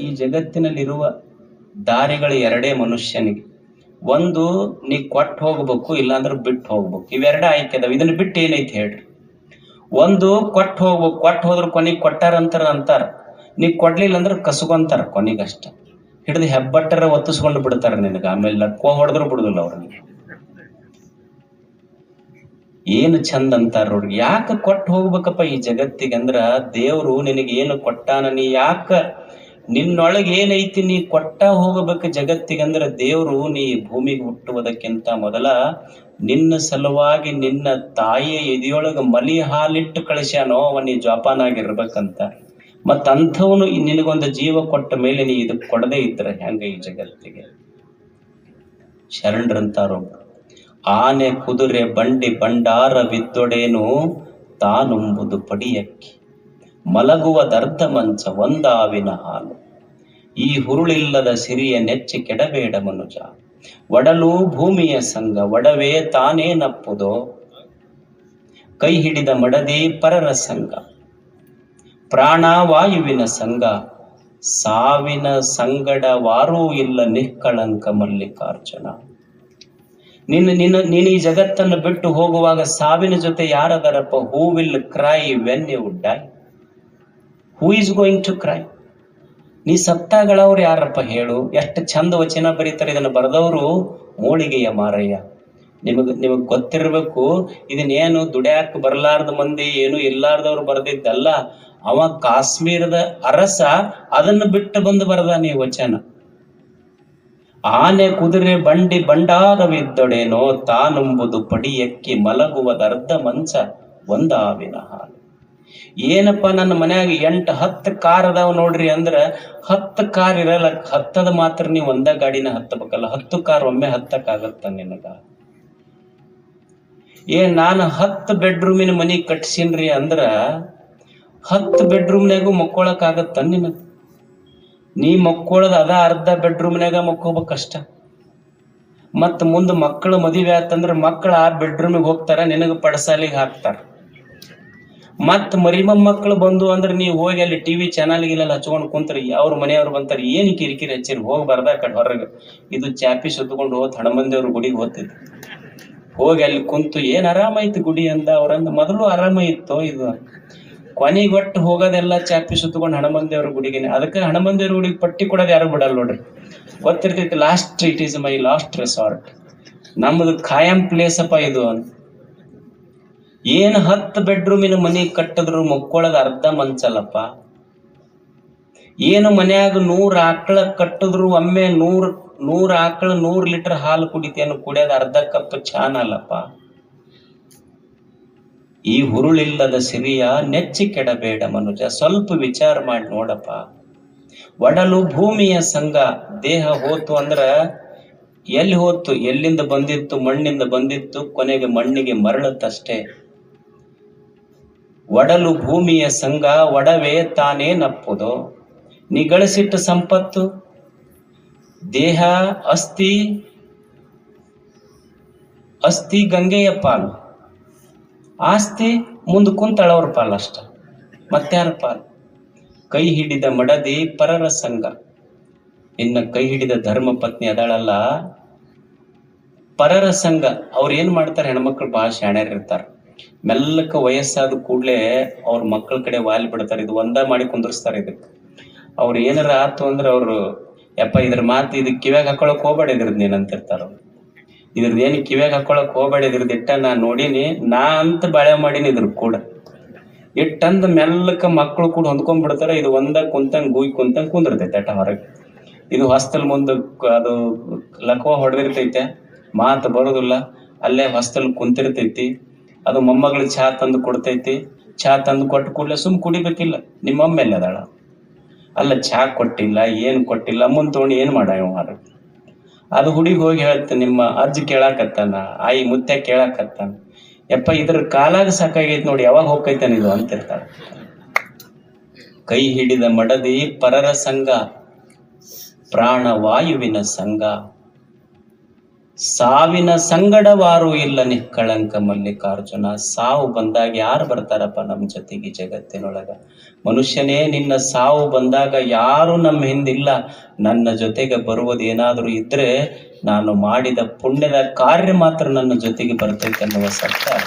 ಈ ಜಗತ್ತಿನಲ್ಲಿರುವ ದಾರಿಗಳು ಎರಡೇ ಮನುಷ್ಯನಿಗೆ. ಒಂದು, ನೀ ಕೊಟ್ಟು ಹೋಗ್ಬೇಕು, ಇಲ್ಲಾಂದ್ರೆ ಬಿಟ್ಟು ಹೋಗ್ಬೇಕು. ಇವೆರಡ ಆಯ್ಕೆ ಅದಾವ ಇದನ್ನ ಬಿಟ್ಟು ಏನೈತಿ ಹೇಳ್ರಿ? ಒಂದು ಕೊಟ್ಟು ಹೋಗ್ಬೇಕು. ಕೊಟ್ಟು ಹೋದ್ರ ಕೊನೆಗೆ ಕೊಟ್ಟಾರ ಅಂತಾರ ಅಂತಾರ. ನೀ ಕೊಡ್ಲಿಲ್ಲ ಅಂದ್ರೆ ಕಸಗೊಂತಾರ ಕೊನೆಗಷ್ಟ. ಹಿಡಿದು ಹೆಬ್ಬಟ್ಟರ ಒತ್ತಿಸ್ಕೊಂಡು ಬಿಡ್ತಾರ ನಿನಗ. ಆಮೇಲೆ ಲಕ್ಕೋ ಹೊಡೆದ್ರು ಬಿಡುದಿಲ್ಲ ಅವ್ರಿಗೆ. ಏನು ಚಂದ ಅಂತಾರ ನೋಡ್ರಿ. ಯಾಕ ಕೊಟ್ಟು ಹೋಗ್ಬೇಕಪ್ಪ ಈ ಜಗತ್ತಿಗೆ ಅಂದ್ರ ದೇವ್ರು ನಿನಗೆ ಏನು ಕೊಟ್ಟಾನ? ನೀ ಯಾಕ ನಿನ್ನೊಳಗೆ ಏನೈತಿ ನೀ ಕೊಟ್ಟ ಹೋಗಬೇಕು ಜಗತ್ತಿಗೆ ಅಂದ್ರ ದೇವ್ರು ನೀ ಭೂಮಿಗೆ ಹುಟ್ಟುವುದಕ್ಕಿಂತ ಮೊದಲ ನಿನ್ನ ಸಲುವಾಗಿ ನಿನ್ನ ತಾಯಿಯ ಎದೆಯೊಳಗ ಮಲಿ ಹಾಲಿಟ್ಟು ಕಳಿಸ್ಯಾನೋ ಅವ ನೀ ಜೋಪಾನಾಗಿರ್ಬೇಕಂತ. ಮತ್ತ ಅಂಥವನು ನಿನಗೊಂದು ಜೀವ ಕೊಟ್ಟ ಮೇಲೆ ನೀ ಇದಕ್ಕೆ ಕೊಡದೇ ಇದ್ರ ಹೆಂಗ ಈ ಜಗತ್ತಿಗೆ? ಶರಣರಂತಾರೊಬ್ರು ಆನೆ, ಕುದುರೆ, ಬಂಡಿ ಬಂಡಾರ ಬಿದ್ದೊಡೇನು ತಾನುಂಬುದು ಪಡಿಯಕ್ಕಿ. ಮಲಗುವದರ್ಧ ಮಂಚ ಒಂದಾವಿನ ಹಾಲು. ಈ ಹುರುಳಿಲ್ಲದ ಸಿರಿಯ ನೆಚ್ಚಿ ಕೆಡಬೇಡ ಮನುಜ. ಒಡಲು ಭೂಮಿಯ ಸಂಗ, ಒಡವೇ ತಾನೇ ನಪ್ಪುದೋ? ಕೈ ಹಿಡಿದ ಮಡದಿ ಪರರ ಸಂಘ ಪ್ರಾಣವಾಯುವಿನ ಸಂಘ ಸಾವಿನ ಸಂಗಡವಾರೂ ಇಲ್ಲ ನಿಕ್ಕಳಂಕ ಮಲ್ಲಿಕಾರ್ಜುನ. ನಿನ್ನ ನಿನ್ನ, ನೀನು ಈ ಜಗತ್ತನ್ನು ಬಿಟ್ಟು ಹೋಗುವಾಗ ಸಾವಿನ ಜೊತೆ ಯಾರದರಪ್ಪ who will cry when you die who is going to cry ನೀ ಸತ್ತಾಗಳವ್ರು ಯಾರಪ್ಪ ಹೇಳು? ಎಷ್ಟು ಚಂದ ವಚನ ಬರೀತಾರೆ ಇದನ್ನು ಬರೆದವರು ಮೂಳಿಗೆಯ ಮಾರಯ್ಯ. ನಿಮಗ್ ನಿಮಗ್ ಗೊತ್ತಿರ್ಬೇಕು, ಇದನ್ನೇನು ದುಡ್ಯಾಕ್ ಬರಲಾರ್ದ ಮಂದಿ ಏನು ಇಲ್ಲಾರ್ದವ್ರು ಬರೆದಿದ್ದಲ್ಲ, ಅವ ಕಾಶ್ಮೀರದ ಅರಸ ಅದನ್ನು ಬಿಟ್ಟು ಬಂದು ಬರದ ನೀ ವಚನ. ಆನೆ ಕುದುರೆ ಬಂಡಿ ಬಂಡಾರವಿದ್ದೊಡೇನೋ ತಾನುಂಬುದು ಪಡಿಯಕ್ಕಿ ಮಲಗುವದರ್ಧ ಮಂಚ ಒಂದಾವಿನ ಹಾಲು. ಏನಪ್ಪ ನನ್ನ ಮನ್ಯಾಗ ಎಂಟು, ಹತ್ತು ಕಾರ್ ಅದಾವ ನೋಡ್ರಿ ಅಂದ್ರ ಹತ್ತು ಕಾರ್ ಇರಲ್ಲ, ಹತ್ತದ ಮಾತ್ರ ನೀವು ಒಂದ ಗಾಡಿನ ಹತ್ತಬೇಕಲ್ಲ, ಹತ್ತು ಕಾರ್ ಒಮ್ಮೆ ಹತ್ತಕ್ಕಾಗತ್ತ ನಿನಗ. ಏ, ನಾನು ಹತ್ತು ಬೆಡ್ರೂಮಿನ ಮನಿ ಕಟ್ಸಿನ್ರಿ ಅಂದ್ರ ಹತ್ತು ಬೆಡ್ರೂಮ್ನಾಗೂ ಮಕ್ಕೊಳಕ್ ಆಗತ್ತ ನಿನಗ. ನೀ ಮಕ್ಕೊಳದ ಅದ ಅರ್ಧ ಬೆಡ್ರೂಮ್ನಾಗ ಮಕ್ಕೋಬೇಕಷ್ಟ ಮತ್ ಮುಂದ್ ಮಕ್ಕಳು ಮದುವೆ ಆತಂದ್ರ ಮಕ್ಕಳು ಆ ಬೆಡ್ರೂಮಿಗೆ ಹೋಗ್ತಾರ, ನಿನಗ ಪಡಸಾಲಿಗೆ ಹಾಕ್ತಾರ. ಮತ್ ಮರಿ ಮೊಮ್ಮಕ್ಕಳು ಬಂದು ಅಂದ್ರೆ ನೀವು ಹೋಗಿ ಅಲ್ಲಿ ಟಿವಿ ಚಾನಲ್ ಗಿಲ್ಲ ಹಚ್ಕೊಂಡು ಕುಂತ್ರಿ, ಅವ್ರ ಮನೆಯವ್ರು ಬಂತಾರ, ಏನ್ ಕಿರಿಕಿರಿ ಹಚ್ಚಿರಿ, ಹೋಗಿ ಬರ್ದ ಕಡೆ ಹೊರಗೆ. ಇದು ಚಾಪಿ ಸುತ್ತಕೊಂಡು ಹೋದ್ ಹಣಮಂದಿಯವ್ರ ಗುಡಿಗೆ ಹೋಗ್ತಿದ್ರು ಹೋಗಿ ಅಲ್ಲಿ ಕುಂತು, ಏನ್ ಐತಿ ಗುಡಿ ಅಂದ ಅವ್ರಂದ ಮೊದಲು ಆರಾಮ ಇತ್ತು ಇದು. ಕೊನೆಗೆ ಒಟ್ಟು ಹೋಗೋದೆಲ್ಲ ಚಾಪಿ ಸುತ್ತಕೊಂಡು ಹಣಮಂದಿಯವ್ರ ಗುಡಿಗೆ ಅದಕ್ಕೆ ಹಣಮಂದಿಯವ್ರ ಗುಡಿಗೆ ಪಟ್ಟಿ ಕೊಡೋದು ಯಾರು ಬಿಡಲ್ಲ ನೋಡ್ರಿ. ಗೊತ್ತಿರ್ತೈತಿ last it is my last resort ನಮ್ದು ಖಾಯಂ ಪ್ಲೇಸ್ ಅಪ್ಪ ಇದು. ಅಂತ ಏನ್ ಹತ್ತು ಬೆಡ್ರೂಮಿನ ಮನಿ ಕಟ್ಟಿದ್ರು ಮಕ್ಕೊಳಗ ಅರ್ಧ ಮಂಚಲ್ಲಪ್ಪ ಏನು ಮನ್ಯಾಗ ನೂರ್ ಆಕಳ ಕಟ್ಟಿದ್ರು ಒಮ್ಮೆ ನೂರ್ ನೂರ್ ಆಕಳ ನೂರ್ ಲೀಟರ್ ಹಾಲು ಕುಡಿತೇನು ಕುಡಿಯೋದು ಅರ್ಧ ಕಪ್ ಅಲ್ಲಪ್ಪ ಈ ಹುರುಳಿಲ್ಲದ ಸಿರಿಯ ನೆಚ್ಚಿ ಕೆಡಬೇಡ ಮನುಜ, ಸ್ವಲ್ಪ ವಿಚಾರ ಮಾಡಿ ನೋಡಪ್ಪ. ಒಡಲು ಭೂಮಿಯ ಸಂಘ, ದೇಹ ಹೋತು ಅಂದ್ರ ಎಲ್ಲಿ ಹೋತು, ಎಲ್ಲಿಂದ ಬಂದಿತ್ತು, ಮಣ್ಣಿಂದ ಬಂದಿತ್ತು, ಕೊನೆಗೆ ಮಣ್ಣಿಗೆ ಮರಳುತ್ತಷ್ಟೇ. ಒಡಲು ಭೂಮಿಯ ಸಂಘ ಒಡವೆ ತಾನೇ ನಪ್ಪುದು. ನೀ ಗಳಿಸಿಟ್ಟ ಸಂಪತ್ತು, ದೇಹ, ಅಸ್ಥಿ ಅಸ್ಥಿ ಗಂಗೆಯ ಪಾಲು. ಆಸ್ತಿ ಮುಂದೆ ಕುಂತಳವ್ರ ಪಾಲು ಅಷ್ಟ. ಮತ್ತಾರ ಪಾಲು? ಕೈ ಹಿಡಿದ ಮಡದಿ ಪರರ ಸಂಘ. ಇನ್ನ ಕೈ ಹಿಡಿದ ಧರ್ಮ ಪತ್ನಿ ಅದಾಳಲ್ಲ. ಪರರ ಸಂಘ. ಅವ್ರು ಏನ್ ಮಾಡ್ತಾರೆ? ಹೆಣ್ಮಕ್ಳು ಬಹಳ ಶಾಣ್ಯರಿರ್ತಾರೆ ಮೆಲ್ಲಕ್ಕ ವಯಸ್ಸಾದ ಕೂಡಲೇ ಅವ್ರ ಮಕ್ಕಳ ಕಡೆ ವಾಲಿ ಬಿಡ್ತಾರೆ. ಇದು ಒಂದ ಮಾಡಿ ಕುಂದರ್ಸ್ತಾರೆ ಇದಕ್ಕೆ ಅವ್ರು ಏನಾರ ಆತು ಅಂದ್ರೆ ಅವರು, ಯಪ್ಪ, ಇದ್ರ ಮಾತು ಇದು ಕಿವ್ಯಾಗ ಹಾಕೊಳಕ್ ಹೋಗ್ಬೇಡ ಇದ್ರದ್ ನೀನ್ ಇದ್ರದ್ ಏನ್ ಕಿವ್ಯಾಗ ಹಾಕೊಳಕ್ ಹೋಗ್ಬೇಡ ಇದ್ರದ್ ಇಟ್ಟ ನಾ ನೋಡೀನಿ, ನಾ ಅಂತ ಬಾಳೆ ಮಾಡೀನಿ ಇದ್ರ ಕೂಡ. ಇಟ್ಟಂದ ಮೆಲ್ಲಕ್ಕ ಮಕ್ಕಳು ಕೂಡ ಹೊಂದ್ಕೊಂಡ್ ಬಿಡ್ತಾರ. ಇದು ಒಂದ ಕುಂತಂಗ್ ಗೂಯ್ ಕುಂತಂಗ್ ಕುಂದಿರ್ತೈತೆ ಅಟ ಹೊರಗೆ. ಇದು ಹೊಸ್ತಲ್ ಮುಂದೆ ಅದು ಲಕ್ವ ಹೊಡೆದಿರ್ತೈತೆ. ಮಾತು ಬರೋದಿಲ್ಲ. ಅಲ್ಲೇ ಹೊಸ್ತಲ್ ಕುಂತಿರ್ತೈತಿ. ಅದು ಮೊಮ್ಮಗಳು ಚಹಾ ತಂದು ಕೊಡ್ತೈತಿ. ಚಹಾ ತಂದು ಕೊಟ್ಟು ಕೂಡಲೇ ಸುಮ್ ಕುಡಿಬೇಕಿಲ್ಲ. ನಿಮ್ಮ ಅಮ್ಮೆಲ್ಲ ಅದಾಳ ಅಲ್ಲ, ಚಹಾ ಕೊಟ್ಟಿಲ್ಲ, ಏನು ಕೊಟ್ಟಿಲ್ಲ ಮುಂದೆ ತೊಗೊಂಡು ಏನು ಮಾಡ ಅದು ಹುಡುಗಿ ಹೋಗಿ ಹೇಳ್ತ, ನಿಮ್ಮ ಅಜ್ಜ ಕೇಳಾಕತ್ತಾನ, ಆಯಿ ಮುತ್ತೆ ಕೇಳಾಕತ್ತಾನ. ಯಪ್ಪ, ಇದ್ರ ಕಾಲಾಗ ಸಾಕಾಗೈತೆ ನೋಡಿ, ಯಾವಾಗ ಹೋಗ್ತೈತಾನ ಇದು ಅಂತಿರ್ತಾಳ. ಕೈ ಹಿಡಿದ ಮಡದಿ ಪರರ ಸಂಘ ಪ್ರಾಣ ವಾಯುವಿನ ಸಂಘ. ಸಾವಿನ ಸಂಗಡವಾರು ಇಲ್ಲ ನಿಕ್ಕಳಂಕ ಮಲ್ಲಿಕಾರ್ಜುನ. ಸಾವು ಬಂದಾಗ ಯಾರು ಬರ್ತಾರಪ್ಪ ನಮ್ಮ ಜೊತೆಗೆ ಜಗತ್ತಿನೊಳಗ? ಮನುಷ್ಯನೇ, ನಿನ್ನ ಸಾವು ಬಂದಾಗ ಯಾರು ನಮ್ಮ ಹಿಂದಿಲ್ಲ. ನನ್ನ ಜೊತೆಗೆ ಬರುವುದೇನಾದರೂ ಇದ್ರೆ ನಾನು ಮಾಡಿದ ಪುಣ್ಯದ ಕಾರ್ಯ ಮಾತ್ರ ನನ್ನ ಜೊತೆಗೆ ಬರ್ತೈತೆ ಅನ್ನುವ ಸತ್ಯ.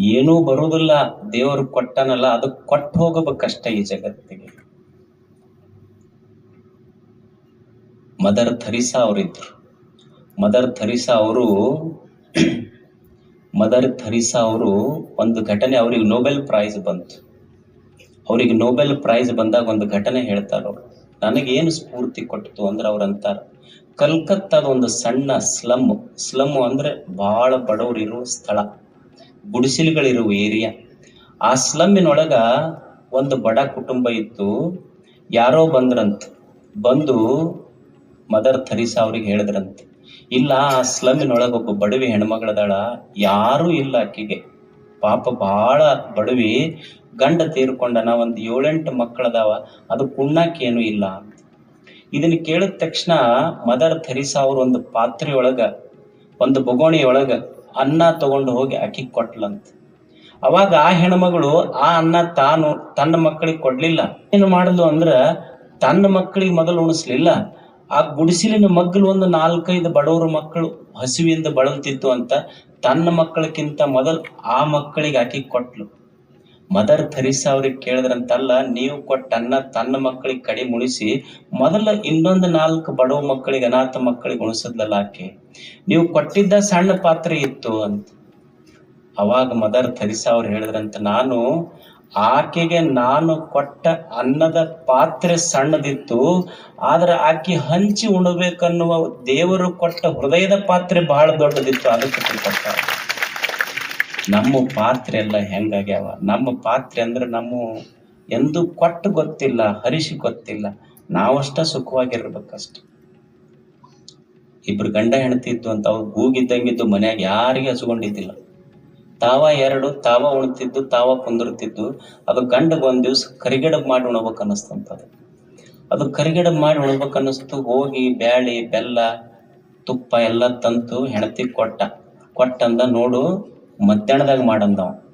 ಏನೂ ಬರುವುದಿಲ್ಲ. ದೇವರು ಕೊಟ್ಟನಲ್ಲ, ಅದು ಕೊಟ್ಟು ಹೋಗಬೇಕಷ್ಟ ಈ ಜಗತ್ತಿಗೆ. ಮದರ್ ಥರಿಸಾ ಅವರಿದ್ರು. ಮದರ್ ಥರಿಸಾ ಅವರು ಮದರ್ ಥರಿಸಾ ಅವರು ಒಂದು ಘಟನೆ ಅವರಿಗೆ ನೊಬೆಲ್ ಪ್ರೈಸ್ ಬಂತು. ಅವರಿಗೆ ನೊಬೆಲ್ ಪ್ರೈಸ್ ಬಂದಾಗ ಒಂದು ಘಟನೆ ಹೇಳ್ತಾರೆ ಅವರು. ನನಗೇನು ಸ್ಫೂರ್ತಿ ಕೊಟ್ಟಿತು ಅಂದ್ರೆ ಅವ್ರು ಅಂತಾರೆ, ಕಲ್ಕತ್ತಾದ ಒಂದು ಸಣ್ಣ ಸ್ಲಮ್ ಸ್ಲಮ್ ಅಂದ್ರೆ ಬಹಳ ಬಡವರು ಇರುವ ಸ್ಥಳ, ಗುಡಿಸಿಲುಗಳಿರುವ ಏರಿಯಾ. ಆ ಸ್ಲಮ್ಮಿನೊಳಗ ಒಂದು ಬಡ ಕುಟುಂಬ ಇತ್ತು ಯಾರೋ ಬಂದ್ರಂತ. ಬಂದು ಮದರ್ ಥರಿಸಾ ಅವ್ರಿಗೆ ಹೇಳಿದ್ರಂತೆ, ಇಲ್ಲ, ಆ ಸ್ಲಮ್ಮಿನೊಳಗೆ ಒಬ್ಬ ಬಡವಿ ಹೆಣ್ಮಗಳದಾಳ ಯಾರೂ ಇಲ್ಲ ಆಕೆಗೆ ಪಾಪ ಬಹಳ ಬಡವಿ, ಗಂಡ ತೀರ್ಕೊಂಡನ, ಒಂದು ಏಳೆಂಟು ಮಕ್ಕಳದಾವ, ಅದು ಕುಣ್ಣಾಕೇನು ಇಲ್ಲ ಇದನ್ನ ಕೇಳಿದ ತಕ್ಷಣ ಮದರ್ ಥರಿಸಾ ಅವ್ರ ಒಂದು ಪಾತ್ರೆಯೊಳಗ, ಒಂದು ಬೊಗೋಣಿಯೊಳಗ ಅನ್ನ ತಗೊಂಡು ಹೋಗಿ ಆಕಿಗೆ ಕೊಟ್ಲಂತ. ಅವಾಗ ಆ ಹೆಣ್ಮಗಳು ಆ ಅನ್ನ ತಾನು ತನ್ನ ಮಕ್ಕಳಿಗೆ ಕೊಡ್ಲಿಲ್ಲ. ಏನು ಮಾಡಲು ಅಂದ್ರ, ತನ್ನ ಮಕ್ಕಳಿಗೆ ಮೊದಲು ಉಣಿಸ್ಲಿಲ್ಲ. ಆ ಗುಡಿಸಿಲಿನ ಮಗ್ಗಲು ಒಂದು ನಾಲ್ಕೈದು ಬಡವರ ಮಕ್ಕಳು ಹಸಿವಿಂದ ಬಳಲ್ತಿತ್ತು ಅಂತ ತನ್ನ ಮಕ್ಕಳಕ್ಕಿಂತ ಮೊದಲು ಆ ಮಕ್ಕಳಿಗೆ ಆಕಿ ಕೊಟ್ಲು. ಮದರ್ ಥರಿಸ ಅವ್ರಿಗೆ ಕೇಳಿದ್ರಂತಲ್ಲ, ನೀವು ಕೊಟ್ಟ ಅನ್ನ ತನ್ನ ಮಕ್ಕಳಿಗೆ ಕಡಿಮೆ ಮುಳಿಸಿ ಮೊದಲ ಇನ್ನೊಂದು ನಾಲ್ಕು ಬಡವ ಮಕ್ಕಳಿಗೆ ಅನಾಥ ಮಕ್ಕಳಿಗೆ ಉಣಿಸಿದ್ಲಲ್ಲ ಆಕೆ? ನೀವು ಕೊಟ್ಟಿದ್ದ ಸಣ್ಣ ಪಾತ್ರೆ ಇತ್ತು ಅಂತ. ಅವಾಗ ಮದರ್ ಥರಿಸ ಅವ್ರು ಹೇಳಿದ್ರಂತ, ನಾನು ಆಕೆಗೆ ನಾನು ಕೊಟ್ಟ ಅನ್ನದ ಪಾತ್ರೆ ಸಣ್ಣದಿತ್ತು, ಆದ್ರೆ ಆಕೆ ಹಂಚಿ ಉಣಬೇಕನ್ನುವ ದೇವರು ಕೊಟ್ಟ ಹೃದಯದ ಪಾತ್ರೆ ಬಹಳ ದೊಡ್ಡದಿತ್ತು, ಅದಕ್ಕೆ ಕೊಟ್ಟ ನಮ್ಮ ಪಾತ್ರೆ ಎಲ್ಲ ಹೆಂಗಾಗ್ಯಾವ? ನಮ್ಮ ಪಾತ್ರೆ ಅಂದ್ರೆ ನಮ್ಮ ಎಂದು ಕೊಟ್ಟು ಗೊತ್ತಿಲ್ಲ, ಹರಿಸಿ ಗೊತ್ತಿಲ್ಲ. ನಾವಷ್ಟ ಸುಖವಾಗಿರ್ಬೇಕಷ್ಟೆ. ಇಬ್ರು ಗಂಡ ಹೆಣ್ತಿದ್ದು ಅಂತ ಅವ್ರು ಗೂಗಿದ್ದಂಗಿದ್ದು ಮನ್ಯಾಗ ಯಾರಿಗೆ ಹಚ್ಕೊಂಡಿದ್ದಿಲ್ಲ ತಾವ ಎರಡು, ತಾವ ಉಣ್ತಿದ್ದು, ತಾವ ಕುಂದಿರ್ತಿದ್ದು, ಅದು ಗಂಡಗ ಒಂದ್ ದಿವ್ಸ ಕರಿಗಡಬ್ ಮಾಡಿ ಉಣಬೇಕು ಅನ್ನಿಸ್ತಂತದು. ಅದು ಕರಿಗಡಬ್ ಮಾಡಿ ಉಣ್ಬೇಕು ಅನ್ನಿಸ್ತು, ಹೋಗಿ, ಬ್ಯಾಳಿ, ಬೆಲ್ಲ, ತುಪ್ಪ ಎಲ್ಲ ತಂತು, ಹೆಣತಿ ಕೊಟ್ಟ. ಕೊಟ್ಟಂದ ನೋಡು, ಮಧ್ಯಾಹ್ನದಾಗ ಮಾಡಂದವ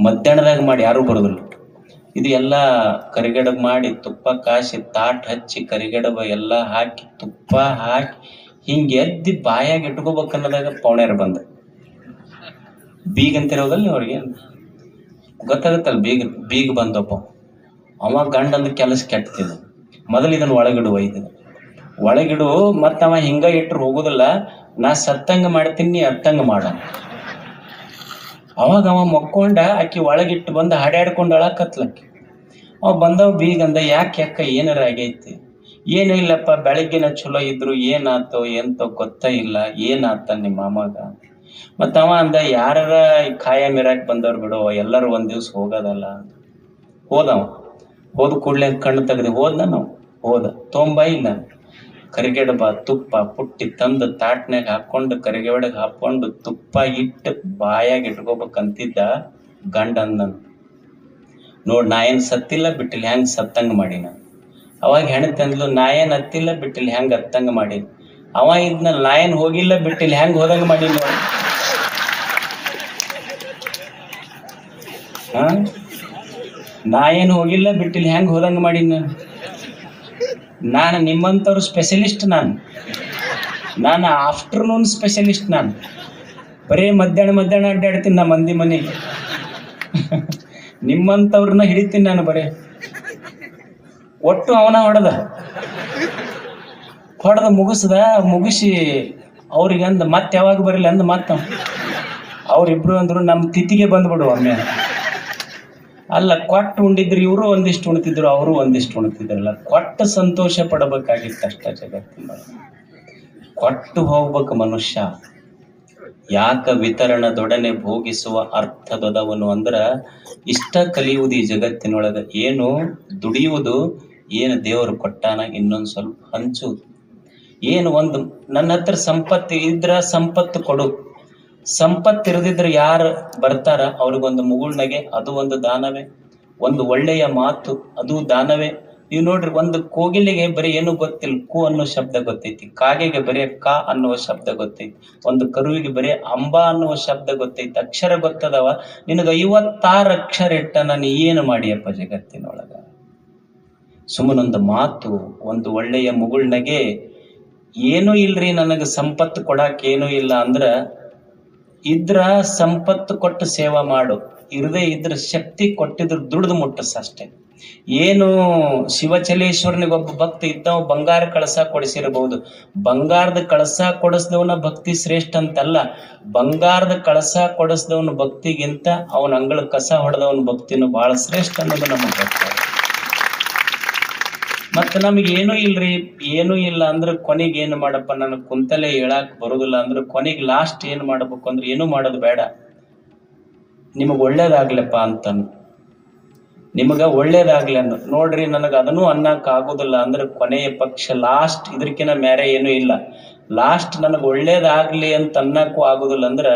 ಮಧ್ಯಾಹ್ನದಾಗ ಮಾಡಿ ಯಾರು ಬರೋದಿಲ್ಲ. ಇದು ಎಲ್ಲ ಕರಿಗಡಬ್ ಮಾಡಿ ತುಪ್ಪ ಕಾಸಿ, ತಾಟ್ ಹಚ್ಚಿ, ಕರಿಗಡಬ ಎಲ್ಲ ಹಾಕಿ, ತುಪ್ಪ ಹಾಕಿ, ಹಿಂಗ್ ಎದ್ದಿ ಬಾಯಾಗ ಇಟ್ಕೋಬೇಕನ್ನೋದಾಗ ಪೌಣ್ಯಾರ ಬಂದ. ಬೀಗ್ ನೀವು ಅವ್ರಿಗೆ? ಗೊತ್ತಾಗತ್ತಲ್ಲ ಬೀಗ ಬೀಗ ಬಂದಪ್ಪ ಅವ ಗಂಡಂದು ಕೆಲಸ ಕೆಟ್ಟಿದ್ದು ಮೊದಲು ಇದನ್ನ ಒಳಗಿಡು ಒಯ್ದು. ಒಳಗಿಡು ಮತ್ತ ಅವ ಹಿಂಗ ಇಟ್ಟರು ಹೋಗುದಿಲ್ಲ, ನಾ ಸತ್ತಂಗ ಮಾಡ್ತೀನಿ ಅತ್ತಂಗ ಮಾಡ. ಅವಾಗ ಅವ ಮಕ್ಕೊಂಡ ಆಕಿ ಒಳಗಿಟ್ಟು ಬಂದು ಹಾಡ್ಯಾಡ್ಕೊಂಡು ಅಳಕತ್ಲಕ್ಕಿ ಅವ ಬಂದವ ಬೀಗಂದ, ಯಾಕೆ ಯಾಕ ಏನಾರ ಆಗೈತಿ? ಏನೂ ಇಲ್ಲಪ್ಪ, ಬೆಳಗ್ಗಿನ ಚಲೋ ಇದ್ರು ಏನಾತೋ, ಎಂತೋ ಗೊತ್ತ ಇಲ್ಲ, ಏನಾತ ನಿಮ್ಮ ಮಾಮಗ? ಮತ್ತ ಅವ ಅಂದ ಯಾರ ಖಾಯಂ ಇರಾಕ್ ಬಂದವ್ರು ಬಿಡು, ಎಲ್ಲರೂ ಒಂದ್ ದಿವ್ಸ ಹೋಗೋದಲ್ಲ. ಹೋದವ. ಹೋದ ಕೂಡ್ಲೆ ಕಣ್ಣು ತೆಗ್ದು ಹೋದ್ನ ನಾವು. ಹೋದ. ತೊಂಬ ಇಲ್ಲ. ಕರಿಗಡಬ ತುಪ್ಪ, ಪುಟ್ಟಿ ತಂದು ತಾಟ್ನ್ಯಾಗ ಹಾಕೊಂಡು ಕರಿಗೆ ಹಾಕೊಂಡ ತುಪ್ಪ ಇಟ್ಟು ಬಾಯಾಗ ಇಟ್ಕೋಬೇಕಂತಿದ್ದ ಗಂಡ ಅಂದನ್. ನೋಡ್, ನಾ ಸತ್ತಿಲ್ಲ ಬಿಟ್ಟಿಲ್ಲ ಹೆಂಗ್ ಸತ್ತಂಗ ಮಾಡಿನ? ಅವಾಗ ಹೆಣ್ತಿ ಅಂದ್ಲು ನಾ ಏನ್ ಹತ್ತಿಲ್ಲ ಬಿಟ್ಟಿಲ್ಲ ಹೆಂಗ್ ಹತ್ತಂಗ ಮಾಡಿ ಅವ ಇದ್ನ, ನಾ ಏನ್ ಹೋಗಿಲ್ಲ ಬಿಟ್ಟಿಲ್ಲ ಹೆಂಗ್ ಹೋದಂಗ ಮಾಡೀನಿ ಹಾ? ನಾ ಏನು ಹೋಗಿಲ್ಲ, ಬಿಟ್ಟಿಲ್ಲ ಹೆಂಗ್ ಹೋದಂಗ ಮಾಡೀನಿ ನಾನು. ನಾನು ಸ್ಪೆಷಲಿಸ್ಟ್ ನಾನು. ನಾನು ಆಫ್ಟರ್ನೂನ್ ಸ್ಪೆಷಲಿಸ್ಟ್ ನಾನು. ಬರೀ ಮಧ್ಯಾಹ್ನ ಮಧ್ಯಾಹ್ನ ಅಡ್ಡಾಡ್ತೀನಿ ನಾ ಮಂದಿ ಮನೆಗೆ ನಿಮ್ಮಂಥವ್ರನ್ನ ಹಿಡಿತೀನಿ ನಾನು ಬರೀ. ಒಟ್ಟು ಅವನ ಹೊಡೆದ. ಹೊಡೆದ ಮುಗಿಸ್ದ, ಮುಗಿಸಿ ಅವ್ರಿಗೆ ಅಂದ ಮತ್ತೆ ಯಾವಾಗ ಬರಲಿಲ್ಲ ಅಂದ ಮತ್ತೆ ಅವ್ರಿಬ್ರು ಅಂದ್ರು ನಮ್ಮ ತಿಥಿಗೆ ಬಂದ್ಬಿಡು ಒಮ್ಮೆ. ಅಲ್ಲ, ಕೊಟ್ಟು ಉಂಡಿದ್ರು ಇವರು ಒಂದಿಷ್ಟು ಉಣ್ತಿದ್ರು, ಅವರು ಒಂದಿಷ್ಟು ಉಣ್ತಿದ್ರಲ್ಲ. ಕೊಟ್ಟು ಸಂತೋಷ ಪಡಬೇಕಾಗಿತ್ತು ಅಷ್ಟ ಜಗತ್ತಿನ ಕೊಟ್ಟು ಹೋಗ್ಬೇಕು ಮನುಷ್ಯ. ಯಾಕ ವಿತರಣದೊಡನೆ ಭೋಗಿಸುವ ಅರ್ಥದೊದವನು ಅಂದ್ರ, ಇಷ್ಟ ಕಲಿಯುವುದು ಈ ಜಗತ್ತಿನೊಳಗ. ಏನು? ದುಡಿಯುವುದು. ಏನು ದೇವರು ಕೊಟ್ಟಾನ? ಇನ್ನೊಂದ್ ಸ್ವಲ್ಪ ಹಂಚುವುದು. ಏನು ಒಂದು, ನನ್ನ ಹತ್ರ ಸಂಪತ್ತು ಇದ್ರ ಸಂಪತ್ತು ಕೊಡು. ಸಂಪತ್ತು ಇರದಿದ್ರೆ ಯಾರು ಬರ್ತಾರ? ಅವ್ರಿಗೊಂದು ಮುಗುಳ್ನಗೆ ಅದು ಒಂದು ದಾನವೇ. ಒಂದು ಒಳ್ಳೆಯ ಮಾತು, ಅದು ದಾನವೇ. ನೀವು ನೋಡ್ರಿ, ಒಂದು ಕೋಗಿಲೆಗೆ ಬರೀ ಏನು ಗೊತ್ತಿಲ್ಲ? ಕು ಅನ್ನೋ ಶಬ್ದ ಗೊತ್ತೈತಿ. ಕಾಗೆಗೆ ಬರೀ ಕ ಅನ್ನುವ ಶಬ್ದ ಗೊತ್ತೈತಿ. ಒಂದು ಕರುವಿಗೆ ಬರೀ ಅಂಬ ಅನ್ನುವ ಶಬ್ದ ಗೊತ್ತೈತಿ. ಅಕ್ಷರ ಗೊತ್ತದವ. ನಿನಗ ಐವತ್ತಾರು ಅಕ್ಷರ ಇಟ್ಟ ನಾನು ಏನು ಮಾಡಿಯಪ್ಪ ಜಗತ್ತಿನೊಳಗ? ಸುಮ್ಮನೊಂದು ಮಾತು, ಒಂದು ಒಳ್ಳೆಯ ಮುಗುಳ್ನಗೆ ಏನೂ ಇಲ್ರಿ, ನನಗೆ ಸಂಪತ್ತು ಕೊಡಾಕ ಏನೂ ಇಲ್ಲ ಅಂದ್ರ ಇದ್ರ ಸಂಪತ್ತು ಕೊಟ್ಟು ಸೇವಾ ಮಾಡು. ಇರದೇ ಇದ್ರ ಶಕ್ತಿ ಕೊಟ್ಟಿದ್ರ ದುಡಿದು ಮುಟ್ಟಸ್ ಅಷ್ಟೇ. ಏನು ಶಿವಚಲೇಶ್ವರನಿಗೆ ಒಬ್ಬ ಭಕ್ತ ಇದ್ದವ ಬಂಗಾರ ಕಳಸ ಕೊಡಿಸಿರಬಹುದು. ಬಂಗಾರದ ಕಳಸ ಕೊಡಿಸಿದವನ ಭಕ್ತಿ ಶ್ರೇಷ್ಠ ಅಂತಲ್ಲ. ಬಂಗಾರದ ಕಳಸ ಕೊಡಿಸಿದವನ ಭಕ್ತಿಗಿಂತ ಅವನ ಅಂಗಳ ಕಸ ಹೊಡೆದವನ ಭಕ್ತಿನೂ ಬಹಳ ಶ್ರೇಷ್ಠ ಅನ್ನೋದು ನಮ್ಮ ಗೊತ್ತಾಗ ಮತ್ತ ನಮಗೆ ಏನೂ ಇಲ್ರಿ, ಏನೂ ಇಲ್ಲ ಅಂದ್ರೆ ಕೊನೆಗೆ ಏನು ಮಾಡಪ್ಪ ನನಗೆ ಕುಂತಲೇ ಹೇಳಕ್ ಬರೋದಿಲ್ಲ ಅಂದ್ರೆ ಕೊನೆಗೆ ಲಾಸ್ಟ್ ಏನು ಮಾಡಬೇಕು ಅಂದ್ರೆ ಏನೂ ಮಾಡೋದು ಬೇಡ. ನಿಮಗೆ ಒಳ್ಳೇದಾಗ್ಲಪ್ಪ ಅಂತ ನಿಮಗ ಒಳ್ಳೇದಾಗ್ಲಿ ಅನ್ನು ನೋಡ್ರಿ ನನಗೆ ಅದನ್ನು ಅನ್ನಕ್ ಆಗೋದಿಲ್ಲ ಅಂದ್ರೆ ಕೊನೆಯ ಪಕ್ಷ ಲಾಸ್ಟ್ ಇದಕ್ಕಿನ ಮ್ಯಾರೆ ಏನೂ ಇಲ್ಲ. ಲಾಸ್ಟ್ ನನಗೆ ಒಳ್ಳೇದಾಗ್ಲಿ ಅಂತ ಅನ್ನಕ್ಕೂ ಆಗೋದಿಲ್ಲ ಅಂದ್ರೆ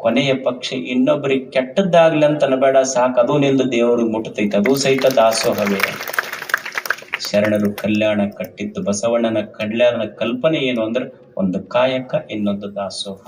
ಕೊನೆಯ ಪಕ್ಷ ಇನ್ನೊಬ್ಬರಿಗೆ ಕೆಟ್ಟದ್ದಾಗ್ಲಿ ಅಂತ ಅನ್ಬೇಡ ಸಾಕು ಅದು ನಿಂದು ದೇವರು ಮುಟ್ತೈತೆ, ಅದು ಸಹಿತ ದಾಸೋಹವೇ. ಶರಣರು ಕಲ್ಯಾಣ ಕಟ್ಟಿದ್ದು ಬಸವಣ್ಣನ ಕಲ್ಯಾಣ ಕಲ್ಪನೆ ಏನು ಅಂದ್ರೆ ಒಂದು ಕಾಯಕ ಇನ್ನೊಂದು ದಾಸೋಹ.